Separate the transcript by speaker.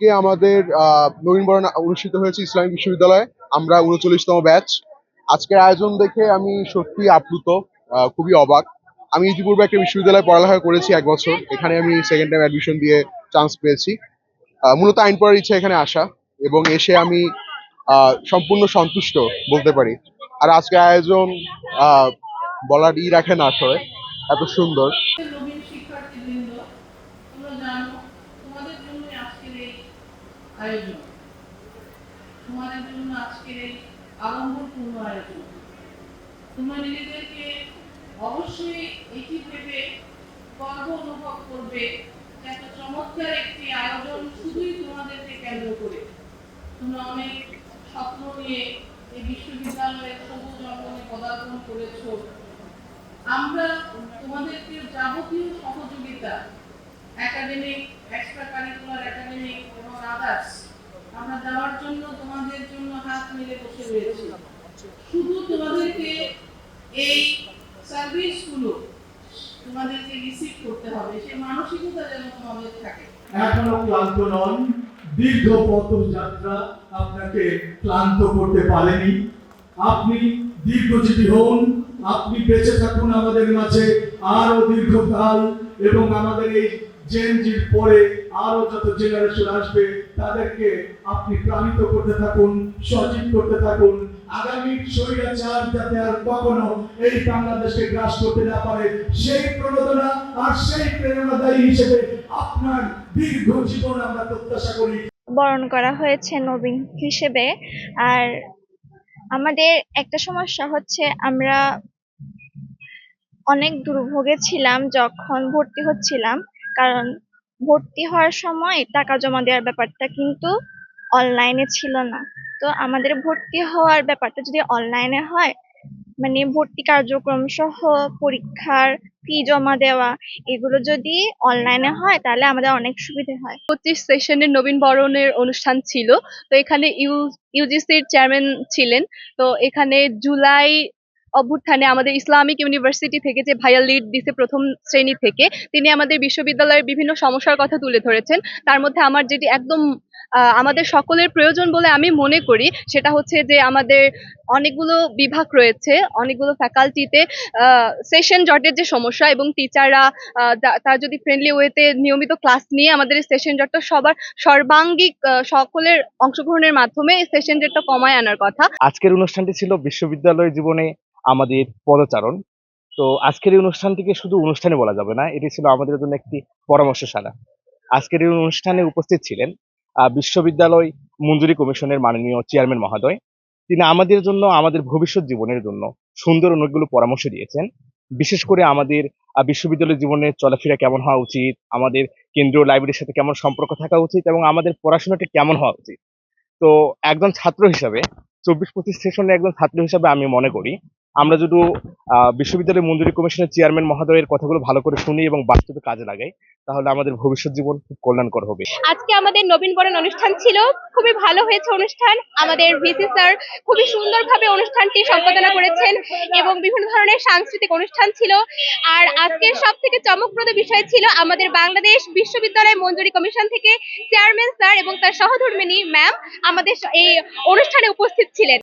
Speaker 1: আজকে আমাদের নবীনবরণ অনুষ্ঠিত হয়েছে ইসলামী বিশ্ববিদ্যালয়ে। আমরা উনচল্লিশতম ব্যাচ। আজকের আয়োজন দেখে আমি সত্যি আপ্লুত খুবই অবাক। আমি ইতিপূর্বে একটা বিশ্ববিদ্যালয়ে পড়ালেখা করেছি এক বছর। এখানে আমি সেকেন্ড টাইম অ্যাডমিশন দিয়ে চান্স পেয়েছি। মূলত আইন পড়ার ইচ্ছা এখানে আসা এবং এসে আমি সম্পূর্ণ সন্তুষ্ট বলতে পারি। আর আজকে আয়োজন বলার ই রাখে না আসলে। এত সুন্দর
Speaker 2: নবীন শিক্ষার্থীবৃন্দ তোমরা জানো তোমাদের জন্য আজকের এই আয়োজন। তোমাদের জন্য আজকের এই আড়ম্বরপূর্ণ আয়োজন। তোমরা নিজেদেরকে অবশ্যই এটি ভেবে গর্ব অনুভব করবে এত চমৎকার একটি আয়োজন শুধুই তোমাদেরকে কেন্দ্র করে। তোমরা অনেক স্বপ্ন নিয়ে এই বিশ্ববিদ্যালয়ের সবুজ অঙ্গনে পদার্পণ করেছ। আমরা তোমাদেরকে যাবতীয় সহযোগিতা একাডেমিক এক্সট্রা কারিকুলার একাডেমিক এবং আদার্স আমরা দেওয়ার জন্য তোমাদের জন্য হাত মিলে বসে রয়েছি। শুধু তোমাদেরকে এই সার্ভিসগুলো তোমাদেরকে রিসিভ করতে হবে। সেই মানসিকতা যেন তোমাদের থাকে।
Speaker 3: এখনও ক্লান্ত নন, দীর্ঘ পথযাত্রা আপনাকে ক্লান্ত করতে পারেনি। আপনি দীর্ঘজীবী হন, আপনি বেঁচে থাকুন আমাদের মাঝে আরও দীর্ঘকাল এবং আমাদের এই জেনজির পরে আরও যত জেনারেশন আসবে, তাদেরকে আপনি প্রাণিত করতে থাকুন, সজীব করতে থাকুন। আগামী স্বৈরাচার যাতে আর কখনো এই বাংলাদেশকে গ্রাস করতে না পারে, সেই প্রণোদনা আর সেই প্রেরণাদায়ী হিসেবে আপনার দীর্ঘ জীবন আমরা প্রত্যাশা করি।
Speaker 4: বরণ করা হয়েছে নবীন হিসেবে। আর আমাদের একটা সমস্যা হচ্ছে, আমরা অনেক দুর্ভোগে ছিলাম, যখন ভর্তি হচ্ছিলাম। কারণ ভর্তি হওয়ার সময় টাকা জমা দেওয়ার ব্যাপারটা কিন্তু অনলাইনে ছিল না। তো আমাদের ভর্তি হওয়ার ব্যাপারটা যদি অনলাইনে হয় মানে ভর্তি কার্যক্রম সহ পরীক্ষার ফি জমা দেওয়া, এগুলো যদি অনলাইনে হয়, তাহলে আমাদের অনেক সুবিধে হয়।
Speaker 5: পঁচিশ সেশনের নবীন বরণের অনুষ্ঠান ছিল। তো এখানে ইউ ইউজিসির চেয়ারম্যান ছিলেন। তো এখানে জুলাই অভ্যুত্থানে আমাদের ইসলামিক ইউনিভার্সিটি থেকে যে ভাইয়া লিড দিছে প্রথম শ্রেণি থেকে, তিনি আমাদের বিশ্ববিদ্যালয়ের বিভিন্ন সমস্যার কথা তুলে ধরেছেন। তার মধ্যে আমার যেটি একদম আমাদের সকলের প্রয়োজন বলে আমি মনে করি, সেটা হচ্ছে যে আমাদের অনেকগুলো বিভাগ রয়েছে, অনেকগুলো ফ্যাকাল্টিতে সেশন জটের যে সমস্যা এবং টিচাররা তার যদি ফ্রেন্ডলি ওয়েতে নিয়মিত ক্লাস নিয়ে আমাদের সেশন জটটা সবার সর্বাঙ্গিক সকলের অংশগ্রহণের মাধ্যমে সেশন জটটা কমায় আনার কথা।
Speaker 6: আজকের অনুষ্ঠানটি ছিল বিশ্ববিদ্যালয় জীবনে আমাদের পদচারণ। তো আজকের এই অনুষ্ঠানটিকে শুধু অনুষ্ঠানে বলা যাবে না, এটি ছিল আমাদের জন্য একটি পরামর্শশালা। আজকের এই অনুষ্ঠানে উপস্থিত ছিলেন বিশ্ববিদ্যালয় মঞ্জুরি কমিশনের মাননীয় চেয়ারম্যান মহোদয়। তিনি আমাদের জন্য, আমাদের ভবিষ্যৎ জীবনের জন্য সুন্দর অনেকগুলো পরামর্শ দিয়েছেন। বিশেষ করে আমাদের বিশ্ববিদ্যালয় জীবনের চলাফেরা কেমন হওয়া উচিত, আমাদের কেন্দ্রীয় লাইব্রেরির সাথে কেমন সম্পর্ক থাকা উচিত এবং আমাদের পড়াশোনাটা কেমন হওয়া উচিত। তো একজন ছাত্র হিসাবে, চব্বিশ পঁচিশ সেশনের একজন ছাত্র হিসাবে আমি মনে করি আমরা যদি বিশ্ববিদ্যালয় মঞ্জুরি কমিশনের চেয়ারম্যান মহোদয়ের কথাগুলো ভালো করে শুনি এবং বাস্তবে কাজে লাগাই, তাহলে আমাদের ভবিষ্যৎ জীবন খুব কল্যাণকর হবে।
Speaker 5: আজকে আমাদের নবীনবরণ অনুষ্ঠান ছিল, খুবই ভালো হয়েছে অনুষ্ঠান। আমাদের ভিসি স্যার খুবই সুন্দরভাবে অনুষ্ঠানটি সম্পাদনা করেছেন এবং বিভিন্ন ধরনের সাংস্কৃতিক অনুষ্ঠান ছিল। আর আজকের সব থেকে চমকপ্রদ বিষয় ছিল আমাদের বাংলাদেশ বিশ্ববিদ্যালয় মঞ্জুরি কমিশন থেকে চেয়ারম্যান স্যার এবং তার সহধর্মিনী ম্যাম আমাদের এই অনুষ্ঠানে উপস্থিত ছিলেন।